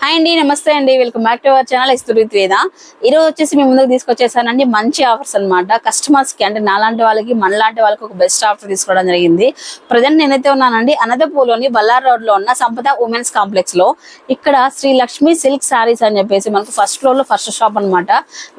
Hi అండి నమస్తే అండి. Welcome back to our channel ఇస్తురిత్ వేద ఈ రోజు వచ్చేసి మీ ముందుకు తీసుకొచ్చేసానండి మంచి ఆఫర్స్ అన్నమాట. కస్టమర్స్కి అంటే నాలాంటి వాళ్ళకి మనలాంటి వాళ్ళకి ఒక బెస్ట్ ఆఫర్ తీసుకోవడం జరిగింది. ప్రజెంట్ నేనైతే ఉన్నానండి అనంతపూర్లోని బల్లార్ రోడ్లో ఉన్న సంపద ఉమెన్స్ కాంప్లెక్స్లో. ఇక్కడ శ్రీ లక్ష్మి సిల్క్ సారీస్ అని చెప్పేసి మనకు ఫస్ట్ ఫ్లోర్లో ఫస్ట్ షాప్ అన్నమాట.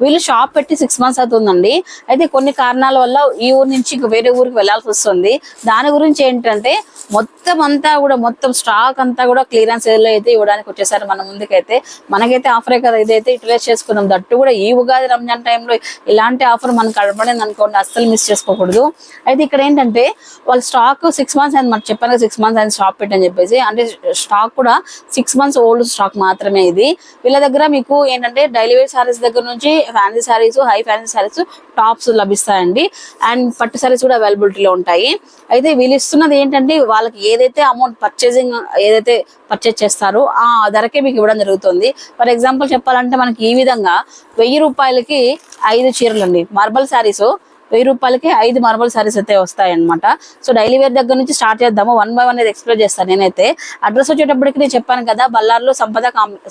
వీళ్ళు షాప్ పెట్టి సిక్స్ మంత్స్ అవుతుందండి. అయితే కొన్ని కారణాల వల్ల ఈ ఊరు నుంచి ఇంక వేరే ఊరికి వెళ్ళాల్సి వస్తుంది. దాని గురించి ఏంటంటే మొత్తం అంతా కూడా మొత్తం స్టాక్ అంతా కూడా క్లియరెన్స్ ఏదో అయితే ఇవ్వడానికి వచ్చేసారు. మనం ముందుకైతే మనకైతే ఆఫరే కదా ఇదైతే యూటిలైజ్ చేసుకుందాం. దట్టు కూడా ఈ ఉగాది రంజాన్ టైంలో ఇలాంటి ఆఫర్ మనకు కనపడింది అనుకోండి అస్సలు మిస్ చేసుకోకూడదు. అయితే ఇక్కడ ఏంటంటే వాళ్ళ స్టాక్ సిక్స్ మంత్స్ అయింది మనకు చెప్పాను సిక్స్ మంత్స్ అయింది షాప్ పెట్టని చెప్పేసి. అంటే స్టాక్ కూడా సిక్స్ మంత్స్ ఓల్డ్ స్టాక్ మాత్రమే ఇది. వీళ్ళ దగ్గర మీకు ఏంటంటే డైలీ వేర్ సారీస్ దగ్గర నుంచి fancy saris high fancy saris tops లభిస్తాయండి. And పట్టు సారీస్ కూడా అవైలబిలిటీలో ఉంటాయి. అయితే వీళ్ళు ఇస్తున్నది ఏంటంటే వాళ్ళకి ఏదైతే అమౌంట్ పర్చేసింగ్ ఏదైతే పర్చేజ్ చేస్తారో ఆ ధరకే మీకు ఇవ్వడం జరుగుతుంది. ఫర్ ఎగ్జాంపుల్ చెప్పాలంటే మనకి ఈ విధంగా వెయ్యి రూపాయలకి ఐదు చీరలు అండి మార్బల్ శారీస్ వెయ్యి రూపాయలకి ఐదు మార్బల్ సారీస్ అయితే వస్తాయి అనమాట సో డైలీ వేర్ దగ్గర నుంచి స్టార్ట్ చేద్దాము. వన్ బై వన్ అనేది ఎక్స్ప్లెయిన్ చేస్తాను నేనైతే. అడ్రస్ వచ్చేటప్పటికి నేను చెప్పాను కదా బల్లార్లో సంపద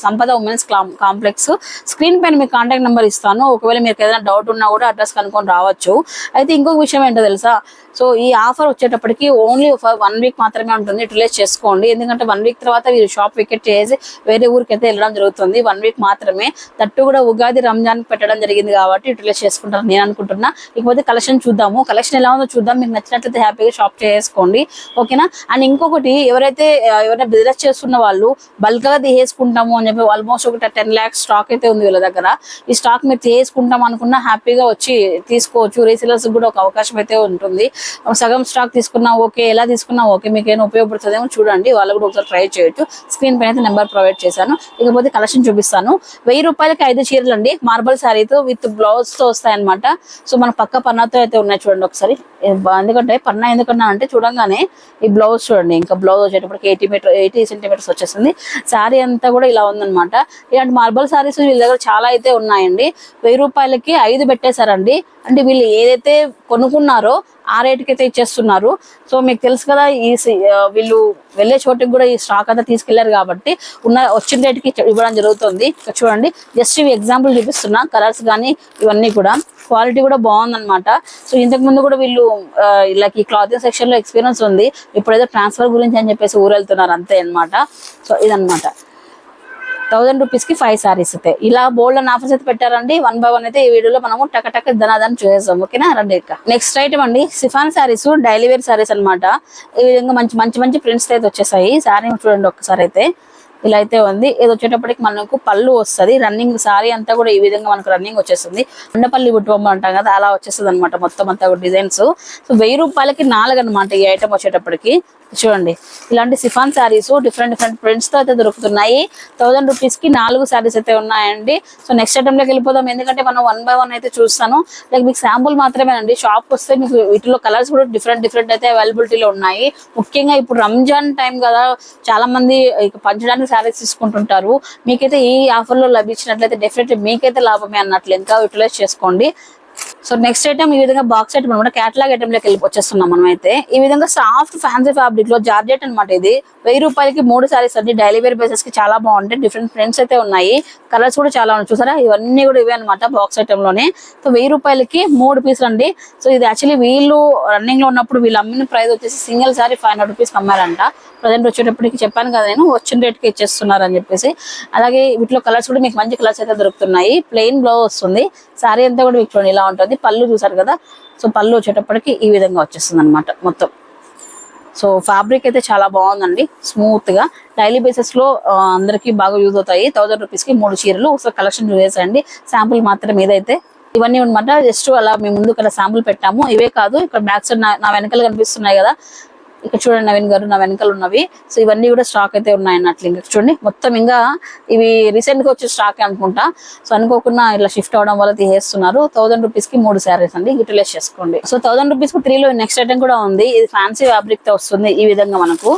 సంపద ఉమెన్స్ కాంప్లెక్స్ స్క్రీన్ పైన మీకు కాంటాక్ట్ నెంబర్ ఇస్తాను. ఒకవేళ మీకు ఏదైనా డౌట్ ఉన్నా కూడా అడ్రస్ కనుక్కొని రావచ్చు. అయితే ఇంకొక విషయం ఏంటో తెలుసా? సో ఈ ఆఫర్ వచ్చేటప్పటికి ఓన్లీ వన్ వీక్ మాత్రమే ఉంటుంది. రిలేజ్ చేసుకోండి. ఎందుకంటే వన్ వీక్ తర్వాత మీరు షాప్ వికెట్ చేసి వేరే ఊరికి అయితే వెళ్ళడం జరుగుతుంది. వన్ వీక్ మాత్రమే. తట్టు కూడా ఉగాది రంజాన్ పెట్టడం జరిగింది కాబట్టి యూటిలైజ్ చేసుకుంటాను నేను అనుకుంటున్నా. ఇకపోతే కలెక్షన్ చూద్దాము. కలెక్షన్ ఎలా ఉందో చూద్దాం. మీకు నచ్చినట్లయితే హ్యాపీగా షాప్ చేసుకోండి ఓకేనా? అండ్ ఇంకొకటి ఎవరైతే ఎవరైనా బిజినెస్ చేస్తున్న వాళ్ళు బల్క్గా తీసేసుకుంటాము అని చెప్పి ఆల్మోస్ట్ ఒక టెన్ ల్యాక్స్ స్టాక్ అయితే ఉంది వీళ్ళ దగ్గర. ఈ స్టాక్ మీరు తీసుకుంటాం అనుకున్నా హ్యాపీగా వచ్చి తీసుకోవచ్చు. రీసేలర్స్ కూడా ఒక అవకాశం అయితే ఉంటుంది. సగం స్టాక్ తీసుకున్నా ఓకే ఎలా తీసుకున్నా ఓకే. మీకు ఏమైనా ఉపయోగపడుతుందేమో చూడండి. వాళ్ళు కూడా ఒకసారి ట్రై చేయొచ్చు. స్క్రీన్ పైన అయితే నెంబర్ ప్రొవైడ్ చేశాను. ఇకపోతే కలెక్షన్ చూపిస్తాను. వెయ్యి రూపాయలకి ఐదు చీరలు అండి మార్బల్ శారీతో విత్ బ్లౌజ్తో వస్తాయన్నమాట. సో మన పక్క పన్నాతో అయితే ఉన్నాయి చూడండి ఒకసారి. ఎందుకంటే పన్నా ఎందుకన్నా అంటే చూడంగానే ఈ బ్లౌజ్ చూడండి ఇంకా బ్లౌజ్ వచ్చేటప్పటికి ఎయిటీ మీటర్ ఎయిటీ సెంటీమీటర్స్ వచ్చేసింది. శారీ అంతా కూడా ఇలా ఉందన్నమాట. ఇలాంటి మార్బల్ శారీస్ వీళ్ళ దగ్గర చాలా అయితే ఉన్నాయండి. వెయ్యి రూపాయలకి ఐదు పెట్టేశారండి. అంటే వీళ్ళు ఏదైతే కొనుక్కున్నారో ఆ రేటుకి అయితే ఇచ్చేస్తున్నారు. సో మీకు తెలుసు కదా ఈ సి- వీళ్ళు వెళ్ళే చోటుకి కూడా ఈ స్టాక్ అంతా తీసుకెళ్ళారు కాబట్టి ఉన్న వచ్చిన రేటుకి ఇవ్వడం జరుగుతుంది. చూడండి జస్ట్ ఇవి ఎగ్జాంపుల్ చూపిస్తున్నా కలర్స్ కానీ ఇవన్నీ కూడా. క్వాలిటీ కూడా బాగుందన్నమాట. సో ఇంతకు ముందు కూడా వీళ్ళు ఇలా ఈ క్లాతింగ్ సెక్షన్లో ఎక్స్పీరియన్స్ ఉంది. ఇప్పుడైతే ట్రాన్స్ఫర్ గురించి అని చెప్పేసి ఊరు వెళ్తున్నారు అంతే అన్నమాట. సో ఇదనమాట థౌసండ్ రూపీస్కి ఫైవ్ సారీస్ అయితే. ఇలా బోల్డ్ అని ఆఫర్స్ అయితే పెట్టారండి. వన్ బై వన్ అయితే ఈ వీడియోలో మనము టక టక ధనాదాన్ని చూసేస్తాం ఓకేనా? రండి ఇక నెక్స్ట్ ఐటమ్ అండి. Chiffon saris daily wear saris అన్నమాట. ఈ విధంగా మంచి మంచి మంచి ప్రింట్స్ అయితే వచ్చేసాయి. సారీ చూడండి ఒక్కసారి అయితే. ఇలా అయితే ఉంది. ఇది వచ్చేటప్పటికి మనకు పళ్ళు వస్తది. రన్నింగ్ సారీ అంతా కూడా ఈ విధంగా మనకు రన్నింగ్ వచ్చేస్తుంది. అండపల్లి బుట్టుబొమ్మ అంటాం కదా అలా వచ్చేస్తుంది అనమాట మొత్తం అంతా డిజైన్స్. సో వెయ్యి రూపాయలకి నాలుగు అనమాట ఈ ఐటమ్ వచ్చేటప్పటికి. చూడండి. ఇలాంటి సిఫాన్ శారీస్ డిఫరెంట్ డిఫరెంట్ ప్రింట్స్తో అయితే దొరుకుతున్నాయి. థౌసండ్ రూపీస్కి నాలుగు శారీస్ అయితే ఉన్నాయండి. సో నెక్స్ట్ ఐటమ్లోకి వెళ్ళిపోదాం. ఎందుకంటే మనం వన్ బై వన్ అయితే చూస్తాను. లైక్ మీకు శాంపుల్ మాత్రమేనండి. షాప్ వస్తే మీకు వీటిలో కలర్స్ కూడా డిఫరెంట్ డిఫరెంట్ అయితే అవైలబిలిటీలో ఉన్నాయి. ముఖ్యంగా ఇప్పుడు రంజాన్ టైం కదా. చాలా మంది పంచడానికి శారీస్ తీసుకుంటుంటారు. మీకైతే ఈ ఆఫర్లో లభించినట్లయితే డెఫినెట్లీ మీకైతే లాభమే అన్నట్లు ఇంకా యూటిలైజ్ చేసుకోండి. సో నెక్స్ట్ ఐటమ్ ఈ విధంగా బాక్స్ ఐటమ్ అనమాట క్యాటలాగ్ ఐటమ్లోకి వెళ్ళి వచ్చేస్తున్నాం మనం అయితే ఈ విధంగా సాఫ్ట్ ఫ్యాన్సీ ఫ్యాబ్రిక్లో జార్జెట్ అన్నమాట ఇది. వెయ్యి రూపాయలకి మూడు సారీస్ అండి. డైలీ వేర్ బేసెస్కి చాలా బాగుంటాయి. డిఫరెంట్ ప్రింట్స్ అయితే ఉన్నాయి. కలర్స్ కూడా చాలా ఉన్నాయి. చూసారా? ఇవన్నీ కూడా ఇవే అనమాట బాక్స్ ఐటమ్లోనే. సో వెయ్యి రూపాయలకి మూడు పీసులు అండి సో ఇది యాక్చువల్లీ వీళ్ళు రన్నింగ్లో ఉన్నప్పుడు వీళ్ళు అమ్మిన ప్రైస్ వచ్చేసి single sari five hundred rupees అమ్మారంట. Present వచ్చేటప్పటికి చెప్పాను కదా నేను వచ్చిన రేట్కి ఇచ్చేస్తున్నారు అని చెప్పేసి. అలాగే వీటిలో కలర్స్ కూడా మీకు మంచి కలర్స్ అయితే దొరుకుతున్నాయి. ప్లెయిన్ బ్లౌజ్ వస్తుంది. సారీ అంతా కూడా మీకు ఇలా ఉంటుంది. పళ్ళు చూసారు కదా? సో పళ్ళు వచ్చేటప్పటికి ఈ విధంగా వచ్చేస్తుంది అనమాట మొత్తం. సో ఫ్యాబ్రిక్ అయితే చాలా బాగుందండి. స్మూత్గా. డైలీ బేసిస్లో అందరికీ బాగా యూజ్ అవుతాయి. థౌసండ్ రూపీస్కి మూడు చీరలు. ఒకసారి కలెక్షన్ చూసేసండి శాంపుల్ మాత్రం ఏదైతే ఇవన్నీ అనమాట జస్ట్ అలా మేము ముందు ఇక్కడ శాంపుల్ పెట్టాము. ఇవే కాదు ఇక్కడ బ్యాక్ సైడ్ నా నా వెనకాల కనిపిస్తున్నాయి కదా. ఇక్కడ చూడండి నవీన్ గారు నా వెనకాల ఉన్నవి. సో ఇవన్నీ కూడా స్టాక్ అయితే ఉన్నాయి అన్నట్లు ఇంకా చూడండి. మొత్తం ఇంకా ఇవి రీసెంట్గా వచ్చే స్టాక్ అనుకుంటా. సో అనుకోకుండా ఇలా షిఫ్ట్ అవడం వల్ల తీసేస్తున్నారు. థౌసండ్ రూపీస్కి మూడు శారీస్ అండి. యూటిలైజ్ చేసుకోండి. సో థౌసండ్ రూపీస్కి త్రీలో నెక్స్ట్ ఐటమ్ కూడా ఉంది. ఇది ఫ్యాన్సీ ఫ్యాబ్రిక్తో వస్తుంది ఈ విధంగా మనకు.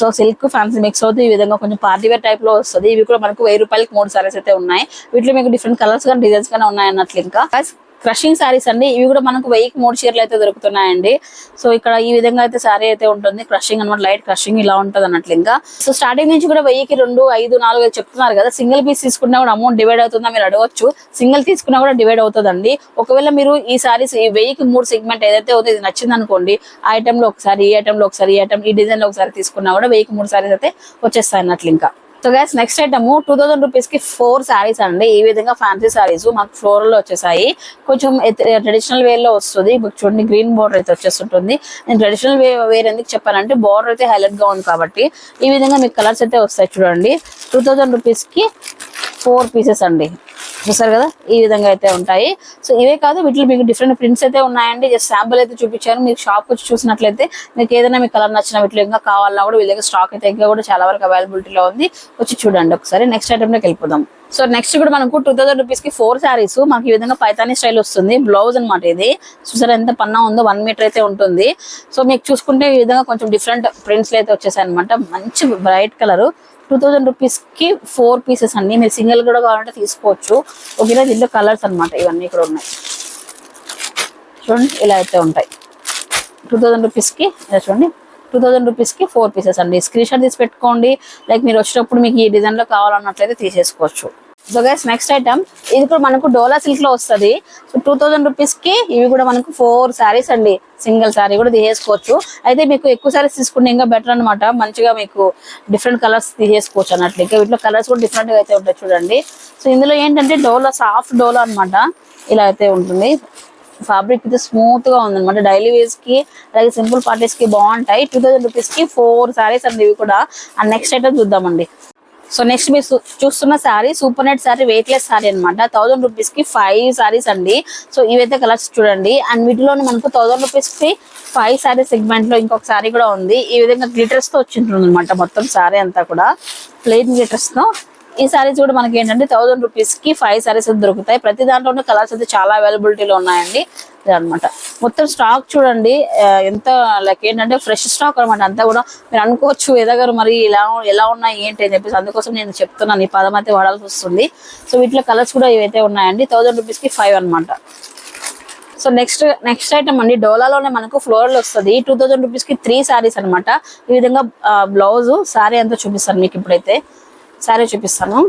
సో సిల్క్ ఫ్యాన్సీ మిక్స్ అవుతుంది ఈ విధంగా కొంచెం పార్టీ వేర్ టైప్లో వస్తుంది. ఇవి కూడా మనకు వెయ్యి రూపాయలకి మూడు సారీస్ అయితే ఉన్నాయి. వీటిలో మీకు డిఫరెంట్ కలర్స్ కానీ డిజైన్స్ కానీ ఉన్నాయి అన్నట్లు ఇంకా క్రషింగ్ శారీస్ అండి. ఇవి కూడా మనకు వెయ్యికి మూడు చీరలు అయితే దొరుకుతున్నాయండి. సో ఇక్కడ ఈ విధంగా అయితే శారీ అయితే ఉంటుంది. క్రషింగ్ అనమాట లైట్ క్రషింగ్ ఇలా ఉంటుంది అన్నట్లు ఇంకా. సో స్టార్టింగ్ నుంచి కూడా వెయ్యికి రెండు ఐదు నాలుగు ఐదు చెప్తున్నారు కదా. సింగిల్ పీస్ తీసుకున్నా కూడా అమౌంట్ డివైడ్ అవుతుందా మీరు అడగవచ్చు సింగిల్ తీసుకున్నా కూడా డివైడ్ అవుతుందండి. ఒకవేళ మీరు ఈ సారీస్ ఈ వెయ్యికి మూడు సెగ్మెంట్ ఏదైతే ఉందో ఇది నచ్చింది అనుకోండి ఆ ఐటమ్లో ఒకసారి ఈ ఐటమ్లో ఒకసారి ఈ ఐటమ్ ఈ డిజైన్లో ఒకసారి తీసుకున్నా కూడా వెయ్యికి మూడు సారీస్ అయితే వచ్చేస్తాయి అన్నట్లు ఇంకా. So guys next item two thousand రూపీస్కి ఫోర్ శారీస్ అండి. ఈ విధంగా ఫ్యాన్సీ శారీస్ మాకు ఫ్లోరల్లో వచ్చేసాయి. కొంచెం ట్రెడిషనల్ వేర్లో వస్తుంది. చూడండి గ్రీన్ బోర్డర్ అయితే వచ్చేస్తుంటుంది. నేను ట్రెడిషనల్ వే వేర్ ఎందుకు చెప్పానంటే బోర్డర్ అయితే హైలైట్గా ఉంది కాబట్టి. ఈ విధంగా మీకు కలర్స్ అయితే వస్తాయి చూడండి. టూ థౌసండ్ రూపీస్కి ఫోర్ పీసెస్ అండి. చూసారు కదా? ఈ విధంగా అయితే ఉంటాయి. సో ఇవే కాదు వీటిలో మీకు డిఫరెంట్ ప్రింట్స్ అయితే ఉన్నాయండి. జస్ట్ శాంపుల్ అయితే చూపించాను మీకు షాప్ వచ్చి చూసినట్లయితే మీకు ఏదైనా మీకు కలర్ నచ్చిన వీటిలో ఇంకా కావాలన్నా కూడా వీళ్ళ దగ్గర స్టాక్ అయితే ఇంకా కూడా చాలా వరకు అవైలబిలిటీలో ఉంది. వచ్చి చూడండి ఒకసారి. నెక్స్ట్ ఐటెంలోకి వెళ్ళిపోదాం. సో నెక్స్ట్ కూడా మనకు టూ థౌసండ్ రూపీస్కి ఫోర్ శారీస్ మాకు ఈ విధంగా పైతానీ స్టైల్ వస్తుంది. బ్లౌజ్ అనమాట ఇది. చూసారా ఎంత పన్నా ఉందో? వన్ మీటర్ అయితే ఉంటుంది. సో మీకు చూసుకుంటే ఈ విధంగా కొంచెం డిఫరెంట్ ప్రింట్స్ అయితే వచ్చేసాయి అనమాట మంచి బ్రైట్ కలర్ టూ థౌజండ్ రూపీస్కి ఫోర్ పీసెస్ అండి. మీరు సింగిల్ కూడా కావాలంటే తీసుకోవచ్చు. ఒకవేళ దీంట్లో కలర్స్ అన్నమాట ఇవన్నీ ఇక్కడ ఉన్నాయి. చూడండి ఇలా అయితే ఉంటాయి. టూ థౌజండ్ రూపీస్కి ఇలా చూడండి. టూ థౌజండ్ రూపీస్కి ఫోర్ పీసెస్ అండి. స్క్రీన్ షాట్ తీసి పెట్టుకోండి. లైక్ మీరు వచ్చినప్పుడు మీకు ఈ డిజైన్లో కావాలన్నట్లయితే తీసేసుకోవచ్చు. సో గైస్ నెక్స్ట్ ఐటమ్ ఇది కూడా మనకు డోలా సిల్క్లో వస్తుంది. సో టూ థౌసండ్ రూపీస్కి ఇవి కూడా మనకు ఫోర్ శారీస్ అండి. సింగిల్ శారీ కూడా తీసేసుకోవచ్చు. అయితే మీకు ఎక్కువ శారీస్ తీసుకుంటే ఇంకా బెటర్ అన్నమాట. మంచిగా మీకు డిఫరెంట్ కలర్స్ తీసేసుకోవచ్చు అన్నట్లు. ఇంకా వీటిలో కలర్స్ కూడా డిఫరెంట్గా అయితే ఉంటాయి చూడండి. సో ఇందులో ఏంటంటే డోలా సాఫ్ట్ డోలా అన్నమాట. ఇలా అయితే ఉంటుంది. ఫ్యాబ్రిక్ అయితే స్మూత్గా ఉంది అనమాట డైలీ వేస్కి అలాగే సింపుల్ పార్టీస్కి బాగుంటాయి. టూ థౌసండ్ రూపీస్కి ఫోర్ సారీస్ అండి ఇవి కూడా. అండ్ నెక్స్ట్ ఐటమ్ చూద్దామండి. సో నెక్స్ట్ మీరు చూ- చూస్తున్న sari super net sari weightless sari అనమాట థౌసండ్ రూపీస్కి ఫైవ్ శారీస్ అండి. సో ఇవైతే కలర్స్ చూడండి. అండ్ వీటిలో మనకు థౌసండ్ రూపీస్కి ఫైవ్ శారీ సెగ్మెంట్లో ఇంకొక శారీ కూడా ఉంది. ఈ విధంగా గ్లిటర్స్తో వచ్చింటుంది అనమాట మొత్తం శారీ అంతా కూడా. ప్లెయిన్ గ్లిటర్స్తో. ఈ సారీస్ కూడా మనకి ఏంటంటే థౌసండ్ రూపీస్కి ఫైవ్ సారీస్ అయితే దొరుకుతాయి. ప్రతి దాంట్లోనే కలర్స్ అయితే చాలా అవైలబిలిటీలో ఉన్నాయండి. అనమాట మొత్తం స్టాక్ చూడండి ఎంత లైక్ ఏంటంటే ఫ్రెష్ స్టాక్ అనమాట అంతా కూడా మీరు అనుకోవచ్చు ఎదగారు మరి ఇలా ఎలా ఉన్నాయి ఏంటి అని చెప్పేసి. అందుకోసం నేను చెప్తున్నాను ఈ పదం అయితే వాడాల్సి వస్తుంది. సో వీటిలో కలర్స్ కూడా ఇవైతే ఉన్నాయండి. థౌసండ్ రూపీస్కి ఫైవ్ అనమాట సో నెక్స్ట్ నెక్స్ట్ ఐటమ్ అండి. డోలాలోనే మనకు ఫ్లోరల్ వస్తుంది. టూ థౌసండ్ రూపీస్కి త్రీ శారీస్ అనమాట ఈ విధంగా బ్లౌజ్ శారీ అంతా చూపిస్తాను మీకు ఇప్పుడైతే. సారీ చూపిస్తాను.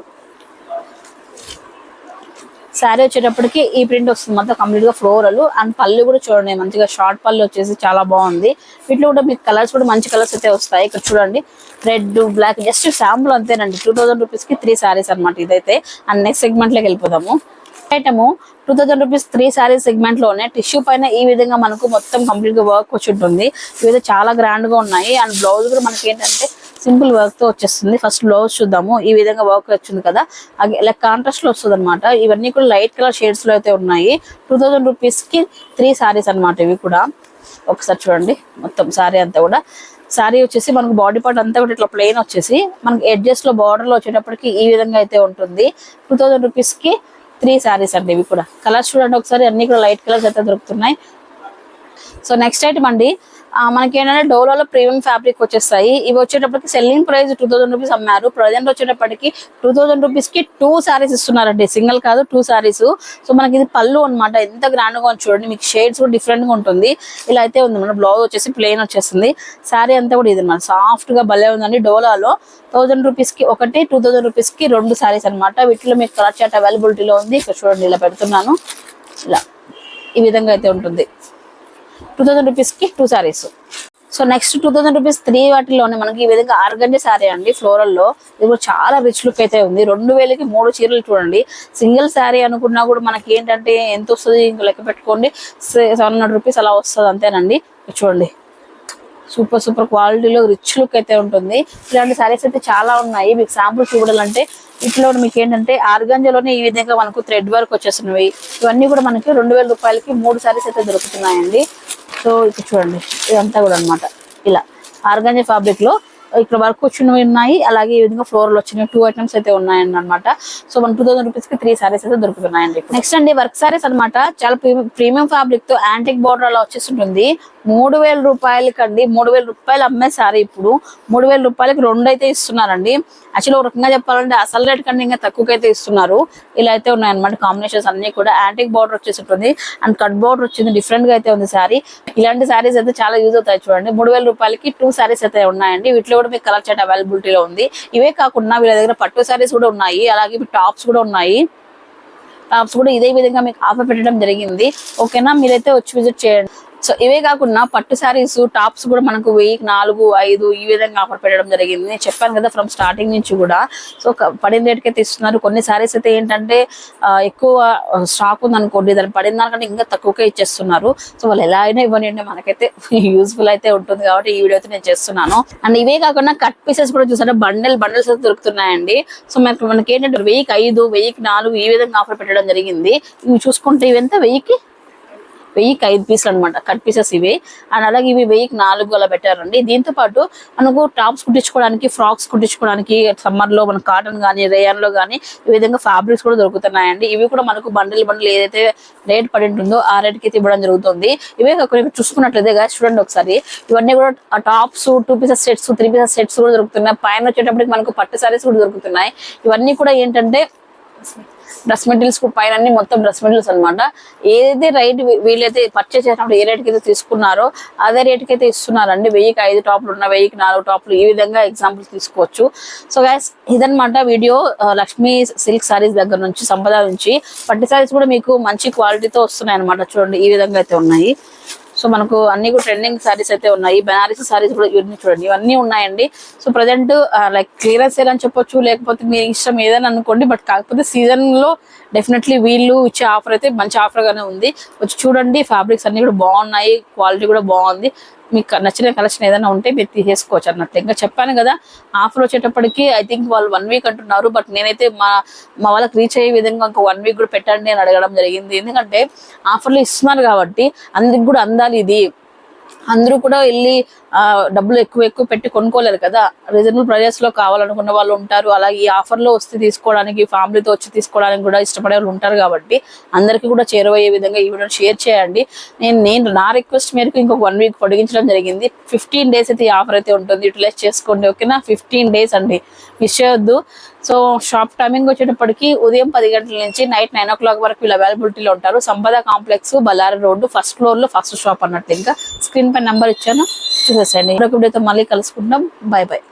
శారీ వచ్చేటప్పటికి ఈ ప్రింట్ వస్తుంది మొత్తం కంప్లీట్గా ఫ్లోరల్ అండ్ పళ్ళు కూడా చూడండి మంచిగా షార్ట్ పళ్ళు వచ్చేసి చాలా బాగుంది. వీటిలో కూడా మీకు కలర్స్ కూడా మంచి కలర్స్ అయితే వస్తాయి. ఇక్కడ చూడండి రెడ్ బ్లాక్ జస్ట్ శాంపుల్ అంతేనండి. టూ థౌసండ్ రూపీస్కి త్రీ సారీస్ అనమాట ఇదైతే. అండ్ నెక్స్ట్ సెగ్మెంట్లోకి వెళ్ళిపోదాము. Item two thousand rupees three saris సెగ్మెంట్లోనే tissue పైన ఈ విధంగా మనకు మొత్తం కంప్లీట్గా వర్క్ వచ్చి ఉంటుంది. ఇవైతే చాలా గ్రాండ్గా ఉన్నాయి. అండ్ బ్లౌజ్ కూడా మనకి ఏంటంటే సింపుల్ వర్క్తో వచ్చేస్తుంది. ఫస్ట్ బ్లౌజ్ చూద్దాము. ఈ విధంగా వర్క్ వచ్చింది కదా. ఇలా కాంట్రాస్ట్లో వస్తుంది అనమాట ఇవన్నీ కూడా లైట్ కలర్ షేడ్స్లో అయితే ఉన్నాయి. టూ థౌసండ్ రూపీస్కి త్రీ సారీస్ అన్నమాట ఇవి కూడా. ఒకసారి చూడండి. మొత్తం సారీ అంతా కూడా. సారీ వచ్చేసి మనకు బాడీ పార్ట్ అంతా కూడా ఇట్లా ప్లెయిన్ వచ్చేసి మనకి ఎడ్జెస్లో బార్డర్లో వచ్చేటప్పటికి ఈ విధంగా అయితే ఉంటుంది. టూ థౌసండ్ రూపీస్కి త్రీ సారీస్ అండి ఇవి కూడా. కలర్స్ చూడండి ఒకసారి. అన్ని కూడా లైట్ కలర్స్ అయితే దొరుకుతున్నాయి. సో నెక్స్ట్ ఐటమ్ అండి మనకి ఏంటంటే డోలోలో ప్రీమియం ఫ్యాబ్రిక్ వచ్చేస్తాయి. ఇవి వచ్చేటప్పటికి selling price two thousand rupees అమ్మారు. ప్రజెంట్ వచ్చేటప్పటికి టూ థౌసండ్ రూపీస్కి టూ సారీస్ ఇస్తున్నారండి. సింగిల్ కాదు టూ సారీస్ సో మనకి ఇది పళ్ళు అన్నమాట. ఎంత గ్రాండ్గా ఉంది చూడండి. మీకు షేడ్స్ కూడా డిఫరెంట్గా ఉంటుంది. ఇలా అయితే ఉంది. మన బ్లౌజ్ వచ్చేసి ప్లెయిన్ వచ్చేస్తుంది. సారీ అంతా కూడా ఇది అనమాట సాఫ్ట్గా భలే ఉందండి డోలాలో. థౌసండ్ రూపీస్కి ఒకటి టూ థౌసండ్ రూపీస్కి రెండు సారీస్ అన్నమాట. వీటిలో మీకు కలర్ చాట్ అవైలబిలిటీలో ఉంది. ఇక్కడ చూడండి ఇలా పెడుతున్నాను. ఇలా. ఈ విధంగా అయితే ఉంటుంది. టూ థౌసండ్ రూపీస్కి two saris so next two thousand rupees three వాటిలోనే మనకి ఈ విధంగా ఆర్గంజే శారీ అండి ఫ్లోరల్లో. ఇది కూడా చాలా రిచ్ లుక్ అయితే ఉంది. రెండు వేలకి మూడు చీరలు చూడండి. సింగిల్ శారీ అనుకున్నా కూడా మనకి ఏంటంటే ఎంత వస్తుంది ఇంకా లెక్క పెట్టుకోండి. సెవెన్ హండ్రెడ్ రూపీస్ అలా వస్తుంది అంతేనండి. చూడండి. సూపర్ సూపర్ క్వాలిటీలో రిచ్ లుక్ అయితే ఉంటుంది. ఇలాంటి శారీస్ అయితే చాలా ఉన్నాయి. మీకు శాంపుల్ చూడాలంటే వీటిలో మీకు ఏంటంటే ఆర్గంజలోనే ఈ విధంగా మనకు థ్రెడ్ వర్క్ వచ్చేసినవి. ఇవన్నీ కూడా మనకి రెండు వేల రూపాయలకి మూడు సారీస్ అయితే దొరుకుతున్నాయండి. సో ఇది చూడండి ఇదంతా కూడా అనమాట ఇలా ఆర్గంజా ఫ్యాబ్రిక్లో ఇక్కడ వర్క్ వచ్చినవి ఉన్నాయి. అలాగే ఈ విధంగా ఫ్లోర్ వచ్చినవి టూ ఐటమ్స్ అయితే ఉన్నాయండి అనమాట సో వన్ టూ థౌసండ్ రూపీస్కి త్రీ సారీస్ అయితే దొరుకుతున్నాయండి నెక్స్ట్ అండి వర్క్ సారీస్ అన్నమాట. చాలా ప్రీమియం ఫ్యాబ్రిక్తో యాంటిక్ బోర్డర్ అలా వచ్చేస్తుంటుంది. మూడు వేల రూపాయలకి అండి మూడు వేల రూపాయలు అమ్మే సారీ ఇప్పుడు. మూడు వేల రూపాయలకి రెండు అయితే ఇస్తున్నారండి. యాక్చువల్లీ ఒక రకంగా చెప్పాలంటే అసలు రేట్ కంటే ఇంకా తక్కువకైతే అయితే ఇస్తున్నారు. ఇలా అయితే ఉన్నాయన్నమాట కాంబినేషన్స్ అన్ని కూడా. యాంటిక్ బార్డర్ వచ్చేసి ఉంటుంది అండ్ కట్ బార్డర్ వచ్చింది డిఫరెంట్గా అయితే ఉంది సారీ ఇలాంటి సారీస్ అయితే చాలా యూజ్ అవుతాయి చూడండి. మూడు వేల రూపాయలకి టూ సారీస్ అయితే ఉన్నాయండి. వీటిలో కూడా మీకు కలర్ చాట్ అవైలబిలిటీలో ఉంది. ఇవే కాకుండా వీళ్ళ దగ్గర పట్టు సారీస్ కూడా ఉన్నాయి. అలాగే టాప్స్ కూడా ఉన్నాయి. టాప్స్ కూడా ఇదే విధంగా మీకు ఆఫర్ పెట్టడం జరిగింది. ఓకేనా? మీరైతే వచ్చి విజిట్ చేయండి. సో ఇవే కాకుండా పట్టు శారీస్ టాప్స్ కూడా మనకు వెయ్యికి నాలుగు ఐదు ఈ విధంగా ఆఫర్ పెట్టడం జరిగింది. నేను చెప్పాను కదా ఫ్రమ్ స్టార్టింగ్ నుంచి కూడా. సో క- పడిన రేట్కి అయితే ఇస్తున్నారు కొన్ని శారీస్ అయితే ఏంటంటే ఎక్కువ స్టాక్ ఉంది అనుకోండి దాని పడిన దానికంటే ఇంకా తక్కువకే ఇచ్చేస్తున్నారు. సో వాళ్ళు ఎలా అయినా ఇవ్వనండి మనకైతే యూస్ఫుల్ అయితే ఉంటుంది కాబట్టి ఈ వీడియో అయితే నేను చేస్తున్నాను. అండ్ ఇవే కాకుండా కట్ పీసెస్ కూడా చూసారా? బండల్ బండల్స్ అయితే దొరుకుతున్నాయండి. సో మనకి మనకి ఏంటంటే వెయ్యికి ఐదు వెయ్యికి నాలుగు ఈ విధంగా ఆఫర్ పెట్టడం జరిగింది. ఇవి చూసుకుంటే ఇవంతా వెయ్యికి వెయ్యికి ఐదు పీసులు అనమాట కట్ పీసెస్ ఇవి. అండ్ అలాగే ఇవి వెయ్యికి నాలుగు అలా పెట్టారండి. దీంతో పాటు మనకు టాప్స్ కుట్టించుకోవడానికి ఫ్రాక్స్ కుట్టించుకోవడానికి సమ్మర్లో మన కాటన్ కానీ రేయన్లో కానీ ఈ విధంగా ఫ్యాబ్రిక్స్ కూడా దొరుకుతున్నాయండి. ఇవి కూడా మనకు బండిల్ బండిల్ ఏదైతే రేట్ పడి ఉంటుందో ఆ రేట్కి అయితే ఇవ్వడం జరుగుతుంది. ఇవే కాకుండా చూసుకున్నట్లయితే guys చూడండి ఒకసారి. ఇవన్నీ కూడా tops two pieces sets three pieces sets కూడా దొరుకుతున్నాయి. పైన వచ్చేటప్పటికి మనకు పట్టు సారీస్ కూడా దొరుకుతున్నాయి. ఇవన్నీ కూడా ఏంటంటే డ్రెస్ మెటీరియల్స్ పైన అన్ని మొత్తం డ్రెస్ మెటీరియల్స్ అనమాట ఏదైతే రైట్ వీళ్ళైతే పర్చేస్ చేసినప్పుడు ఏ రేట్కి అయితే తీసుకున్నారో అదే రేట్కి అయితే ఇస్తున్నారండి. వెయ్యికి ఐదు టాప్లు ఉన్న వెయ్యికి నాలుగు టాప్లు ఈ విధంగా ఎగ్జాంపుల్స్ తీసుకోవచ్చు. సో గ్యాస్ ఇదనమాట వీడియో లక్ష్మీ సిల్క్ సారీస్ దగ్గర నుంచి సంపద నుంచి. పట్టు సారీస్ కూడా మీకు మంచి క్వాలిటీతో వస్తున్నాయి అనమాట చూడండి ఈ విధంగా అయితే ఉన్నాయి. సో మనకు అన్ని కూడా ట్రెండింగ్ సారీస్ అయితే ఉన్నాయి. బనారసి సారీస్ కూడా ఇవన్నీ చూడండి. ఇవన్నీ ఉన్నాయండి. So present like clearance sale అని చెప్పొచ్చు లేకపోతే మీ ఇష్టం ఏదైనా అనుకోండి. బట్ కాకపోతే సీజన్లో డెఫినెట్లీ వీళ్ళు ఇచ్చే ఆఫర్ అయితే మంచి ఆఫర్ గానే ఉంది. వచ్చి చూడండి ఫ్యాబ్రిక్స్ అన్ని కూడా బాగున్నాయి క్వాలిటీ కూడా బాగుంది. మీకు నచ్చిన కలెక్షన్ ఏదైనా ఉంటే మీరు తీసేసుకోవచ్చు అన్నట్టు. ఇంకా చెప్పాను కదా ఆఫర్ వచ్చేటప్పటికి ఐ థింక్ వాళ్ళు వన్ వీక్ అంటున్నారు బట్ నేనైతే మా మా వాళ్ళకి రీచ్ అయ్యే విధంగా ఒక వన్ వీక్ కూడా పెట్టండి అని అడగడం జరిగింది. ఎందుకంటే ఆఫర్లు ఇస్తున్నారు కాబట్టి అందుకు కూడా అందాలి ఇది. అందరూ కూడా వెళ్ళి డబ్బులు ఎక్కువ ఎక్కువ పెట్టి కొనుక్కోలేరు కదా. రీజనబుల్ ప్రైజెస్లో కావాలనుకున్న వాళ్ళు ఉంటారు. అలాగే ఈ ఆఫర్లో వస్తే తీసుకోవడానికి ఫ్యామిలీతో వచ్చి తీసుకోవడానికి కూడా ఇష్టపడే వాళ్ళు ఉంటారు కాబట్టి అందరికీ కూడా చేరువయ్యే విధంగా ఈ వీడియో షేర్ చేయండి. నేను నేను నా రిక్వెస్ట్ మేరకు ఇంకొక వన్ వీక్ పొడిగించడం జరిగింది. ఫిఫ్టీన్ డేస్ అయితే ఈ ఆఫర్ అయితే ఉంటుంది. యూటిలైజ్ చేసుకోండి ఓకేనా ఫిఫ్టీన్ డేస్ అండి. మిస్ చేయొద్దు. సో షాప్ టైమింగ్ వచ్చేటప్పటికి ఉదయం పది గంటల నుంచి నైట్ నైన్ ఓ క్లాక్ వరకు వీళ్ళు అవైలబిలిటీలో ఉంటారు. Sampada complex Ballari road first ఫ్లోర్లో ఫస్ట్ షాప్ అన్నట్టు ఇంకా. స్క్రీన్ పై నెంబర్ ఇచ్చాను. చేసేయండి ఇప్పుడు వీడియోతో మళ్ళీ కలుసుకుంటాం బాయ్ బాయ్